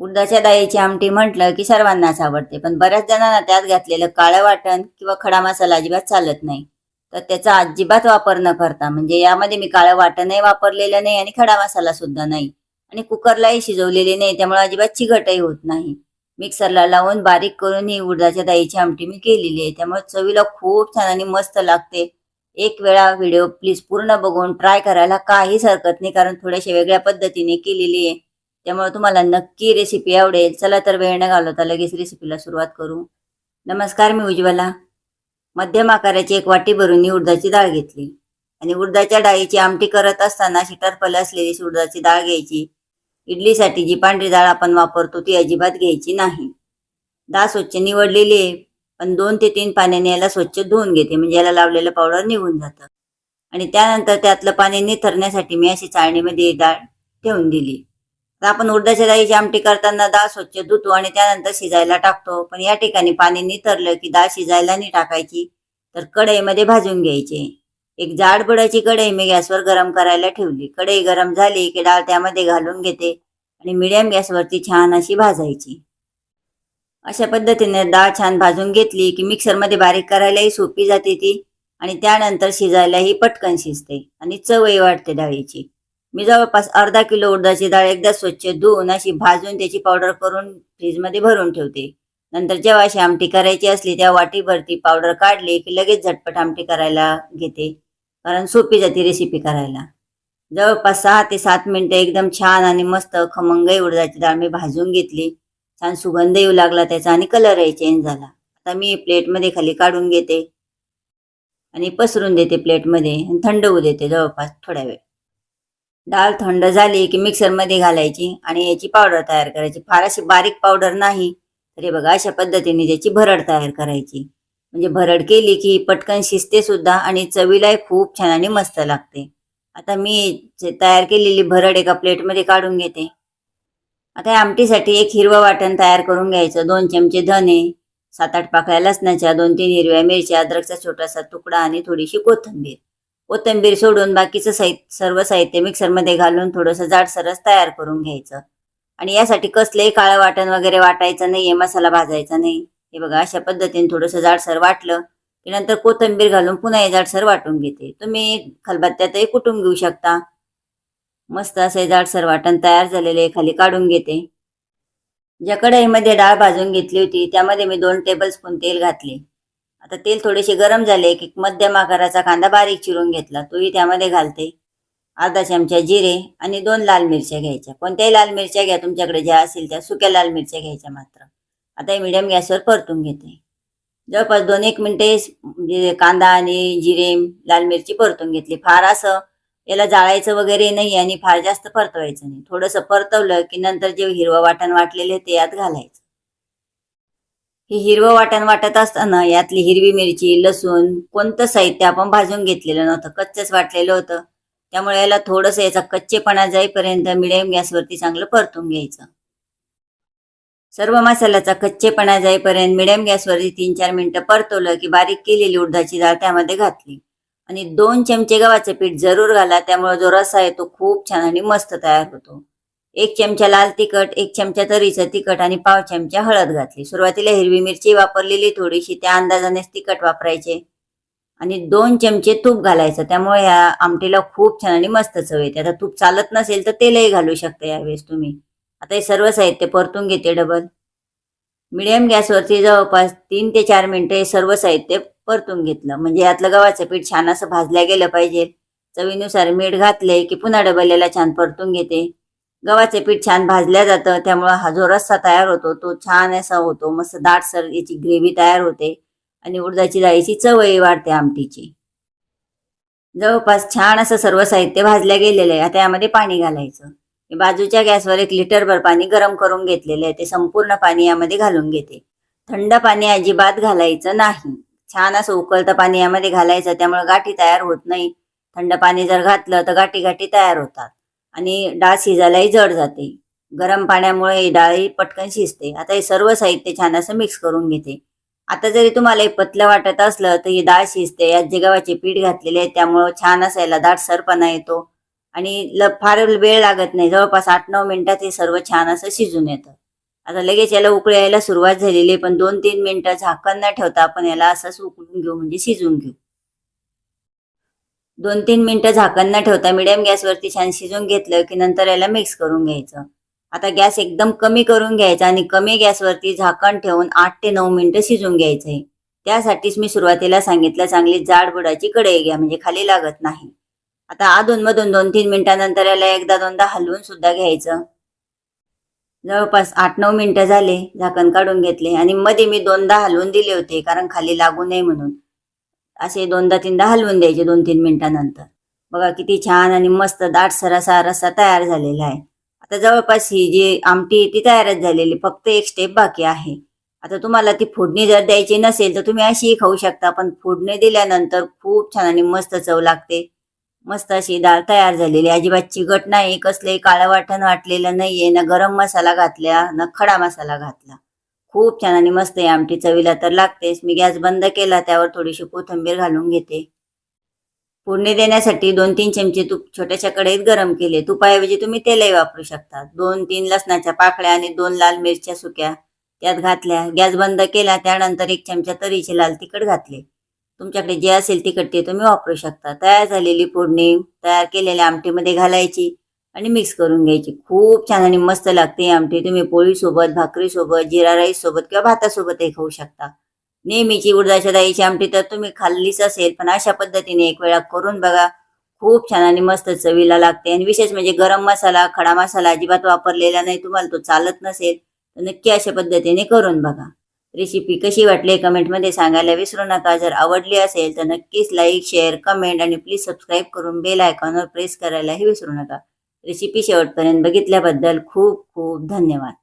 उडदाच्या डाळीची आमटी म्हटलं की सर्वांनाच आवडते पण बऱ्याच जणांना त्यात घातलेलं काळं वाटण किंवा खडा मसाला अजिबात चालत नाही. तर त्याचा अजिबात वापर न करता म्हणजे यामध्ये मी काळं वाटणही वापरलेलं नाही आणि खडा मसाला सुद्धा नाही. आणि कुकरलाही शिजवलेले नाही त्यामुळे अजिबात चिघटही होत नाही. मिक्सरला लावून बारीक करून ही उडदाच्या डाळीची आमटी मी केलेली आहे. त्यामुळे चवीला खूप छान आणि मस्त लागते. एक वेळा व्हिडिओ प्लीज पूर्ण बघून ट्राय करायला काहीच हरकत नाही कारण थोड्याशा वेगळ्या पद्धतीने केलेली आहे. त्यामुळे तुम्हाला नक्की रेसिपी आवडेल. चला तर वेळ न घालवता लगेच रेसिपीला सुरुवात करू. नमस्कार मी उज्ज्वला. मध्यम आकाराची एक वाटी भरून मी उडदाची डाळ घेतली. आणि उडदाच्या डाळीची आमटी करत असताना अशी टरफल असलेली उडदाची डाळ घ्यायची. इडलीसाठी जी पांढरी डाळ आपण वापरतो ती अजिबात घ्यायची नाही. डाळ स्वच्छ निवडलेली आहे. पण दोन ते तीन पाण्याने याला स्वच्छ धुवून घेते. म्हणजे याला लावलेलं पावडर निघून जातं. आणि त्यानंतर त्यातलं पाणी निथरण्यासाठी मी अशी चाळणीमध्ये डाळ ठेवून दिली. तर आपण उडदाच्या डाळीची आमटी करताना डाळ स्वच्छ धुतो आणि त्यानंतर शिजायला टाकतो. पण या ठिकाणी पाणी नितरलं की डाळ शिजायला नाही टाकायची तर कढईमध्ये भाजून घ्यायचे. एक जाड बुडाची कढई मी गॅसवर गरम करायला ठेवली. कढई गरम झाली की डाळ त्यामध्ये घालून घेते आणि मिडियम गॅसवरती छान अशी भाजायची. अशा पद्धतीने डाळ छान भाजून घेतली की मिक्सरमध्ये बारीक करायलाही सोपी जाते ती आणि त्यानंतर शिजायलाही पटकन शिजते आणि चवही वाढते डाळीची. मी जवळपास अर्धा किलो उडदाची डाळ एकदा स्वच्छ धुवून अशी भाजून त्याची पावडर करून फ्रीजमध्ये भरून ठेवते. नंतर जेव्हा अशी आमटी करायची असली तेव्हा वाटीभरती पावडर काढली की लगेच झटपट आमटी करायला घेते. कारण सोपी जाते रेसिपी करायला. जवळपास सहा ते सात मिनटं एकदम छान आणि मस्त खमंगही उडदाची डाळ मी भाजून घेतली. छान सुगंध येऊ लागला त्याचा आणि कलरही चेंज झाला. आता मी प्लेटमध्ये खाली काढून घेते आणि पसरून देते प्लेटमध्ये आणि थंड होऊ देते जवळपास थोड्या वेळ. डाळ थंड झाली की मिक्सरमध्ये घालायची आणि याची पावडर तयार करायची. फार अशी बारीक पावडर नाही तरी बघा अशा पद्धतीने त्याची भरड तयार करायची. म्हणजे भरड केली की पटकन शिजते सुद्धा आणि चवीलाही खूप छान आणि मस्त लागते. आता मी तयार केलेली भरड एका प्लेटमध्ये काढून घेते. आता या आमटीसाठी एक हिरवं वाटण तयार करून घ्यायचं. दोन चमचे धने सात आठ पाकळ्या लसणाच्या दोन तीन हिरव्या मिरच्या अद्रकचा छोटासा तुकडा आणि थोडीशी कोथिंबीर. कोथिंबीर सोडून बाकीचं साहित्य सर्व साहित्य मिक्सरमध्ये घालून थोडंसं जाडसरस तयार करून घ्यायचं. आणि यासाठी कसलंही काळं वाटण वगैरे वाटायचं नाहीये मसाला भाजायचा नाही. हे बघा अशा पद्धतीने थोडंसं जाडसर वाटलं की नंतर कोथिंबीर घालून पुन्हा हे जाडसर वाटून घेते. तुम्ही खलबत्त्यातही कुटून घेऊ शकता. मस्त असं जाडसर वाटण तयार झालेले खाली काढून घेते. ज्या कढईमध्ये डाळ भाजून घेतली होती त्यामध्ये मी दोन टेबल स्पून तेल घातले. आता तेल थोडेसे गरम झाले की मध्यम आकाराचा कांदा बारीक चिरून घेतला तोही त्यामध्ये घालते. अर्धा चमचा जिरे आणि दोन लाल मिरच्या घ्यायच्या. कोणत्याही लाल मिरच्या घ्या तुमच्याकडे ज्या असतील त्या सुक्या लाल मिरच्या घ्यायच्या मात्र. आता हे मिडियम गॅसवर परतून घेते. जवळपास दोन एक मिनिटे म्हणजे कांदा आणि जिरे लाल मिरची परतून घेतली. फार असं याला जाळायचं वगैरे नाही आणि फार जास्त परतवायचं नाही. थोडंसं परतवलं की नंतर जे हिरवं वाटण वाटलेले ते यात घालायचं. हे हिरवं वाटण वाटत असताना यातली हिरवी मिरची लसूण कोणतं साहित्य आपण भाजून घेतलेलं नव्हतं कच्चच वाटलेलं होतं. त्यामुळे याला थोडंसं याचा कच्चेपणा जाईपर्यंत मिडियम गॅसवरती चांगलं परतून घ्यायचं. सर्व मसाल्याचा कच्चेपणा जाईपर्यंत मिडियम गॅसवरती तीन चार मिनिटं परतवलं की बारीक केलेली उडदाची डाळ त्यामध्ये घातली. आणि दोन चमचे गव्हाचं पीठ जरूर घाला त्यामुळे जो रसा आहे तो खूप छान आणि मस्त तयार होतो. एक चमचा लाल तिखट एक चमचा तरीचं तिखट आणि पाव चमचा हळद घातली. सुरुवातीला हिरवी मिरची वापरलेली थोडीशी त्या अंदाजानेच तिखट वापरायचे. आणि दोन चमचे तूप घालायचं. त्यामुळे ह्या आमटीला खूप छान आणि मस्त चव येते. आता तूप चालत नसेल तर तेलही घालू शकता यावेळेस तुम्ही. आता हे सर्व साहित्य परतून घेते डबल. मिडियम गॅसवरती जवळपास तीन ते चार मिनिटं हे सर्व साहित्य परतून घेतलं. म्हणजे यातलं गव्हाचं पीठ छान असं भाजल्या गेलं पाहिजे. चवीनुसार मीठ घातले की पुन्हा डबल याला छान परतून घेते. गव्हाचे पीठ छान भाजल्या जातं त्यामुळं हा जो रस्सा तयार होतो तो छान असा होतो. मस्त दाटसर याची ग्रेव्ही तयार होते आणि उडदाची डाळीची चवही वाढते आमटीची. जवळपास छान असं सर्व साहित्य भाजल्या गेलेलं आहे. आता यामध्ये पाणी घालायचं. बाजूच्या गॅसवर एक लिटरभर पाणी गरम करून घेतलेलं आहे. ते संपूर्ण पाणी यामध्ये घालून घेते. थंड पाणी अजिबात घालायचं नाही. छान असं उकळतं पाणी यामध्ये घालायचं. त्यामुळे गाठी तयार होत नाही. थंड पाणी जर घातलं तर गाठी गाठी तयार होतात. आणि डाळ शिजायलाही जड जाते. गरम पाण्यामुळे ही डाळी पटकन शिजते. आता हे सर्व साहित्य छान असं मिक्स करून घेते. आता जरी तुम्हाला हे पतलं वाटत असलं तर ही डाळ शिजते. यात जे गव्हाचे पीठ घातलेले आहे त्यामुळं छान असायला दाटसरपणा येतो. आणि ल फार वेळ लागत नाही. जवळपास आठ नऊ मिनिटात हे सर्व छान असं शिजून येतं. आता लगेच याला उकळी यायला सुरुवात झालेली आहे पण दोन तीन मिनिटं झाकण न ठेवता आपण याला असंच उकळून घेऊ म्हणजे शिजून घेऊ. दोन तीन मिनटं झाकण न ठेवता मिडियम गॅसवरती छान शिजून घेतलं की नंतर याला मिक्स करून घ्यायचं. आता गॅस एकदम कमी करून घ्यायचा आणि कमी गॅसवरती झाकण ठेवून आठ ते नऊ मिनिटं शिजून घ्यायचंय. त्यासाठीच मी सुरुवातीला सांगितलं चांगली जाड बुडाची कढई घ्या म्हणजे खाली लागत नाही. आता अधूनमधून दोन तीन मिनिटानंतर याला एकदा दोनदा हलवून सुद्धा घ्यायचं. जवळपास आठ नऊ मिनिटं झाले झाकण काढून घेतले आणि मध्ये मी दोनदा हलवून दिले होते कारण खाली लागू नये म्हणून. असे दोनदा तीनदा हलवून द्यायचे दोन तीन मिनिटानंतर. बघा किती छान आणि मस्त दाटसर असा रस्सा तयार झालेला आहे. आता जवळपास ही जी आमटी आहे ती तयारच झालेली फक्त एक स्टेप बाकी आहे. आता तुम्हाला ती फोडणी जर द्यायची नसेल तर तुम्ही अशीही खाऊ शकता पण फोडणी दिल्यानंतर खूप छान आणि मस्त चव लागते. मस्त अशी डाळ तयार झालेली अजिबातची अजिबात चिकट नाही कसलंही काळं वाटण वाटलेलं नाहीये ना गरम मसाला घातला ना खडा मसाला घातला. खूप छान आणि मस्त आहे आमटी चवीला तर लागतेच. मी गॅस बंद केला त्यावर थोडीशी कोथिंबीर घालून घेते. फोडणी देण्यासाठी दोन तीन चमचे तूप छोट्याशा कढईत गरम केले. तुपाऐवजी तुम्ही तेलही वापरू शकता. दोन तीन लसणाच्या पाकळ्या आणि दोन लाल मिरच्या सुक्या त्यात घातल्या. गॅस बंद केला त्यानंतर एक चमचा तरीचे लाल तिखट घातले. तुमच्याकडे जे असेल तिखट ते तुम्ही वापरू शकता. तयार झालेली फोडणी तयार केलेल्या आमटीमध्ये घालायची. आणि मिक्स करून घ्यायची. खूप छान आणि मस्त लागते आमटी. तुम्ही पोळीसोबत भाकरीसोबत जिरा राईस सोबत किंवा भातासोबतही खाऊ शकता. नेहमीची उडदाच्या दाईची आमटी तर तुम्ही खाल्लीच असेल पण अशा पद्धतीने एक वेळा करून बघा. खूप छान आणि मस्त चवीला लागते. आणि विशेष म्हणजे गरम मसाला खडा मसाला अजिबात वापरलेला नाही तुम्हाला तो चालत नसेल तर नक्की अशा पद्धतीने करून बघा. रेसिपी कशी वाटली कमेंटमध्ये सांगायला विसरू नका. जर आवडली असेल तर नक्कीच लाईक शेअर कमेंट आणि प्लीज सबस्क्राईब करून बेल आयकॉनवर प्रेस करायलाही विसरू नका. रेसिपी शेवटपर्यंत बघितल्याबद्दल खूप खूप धन्यवाद.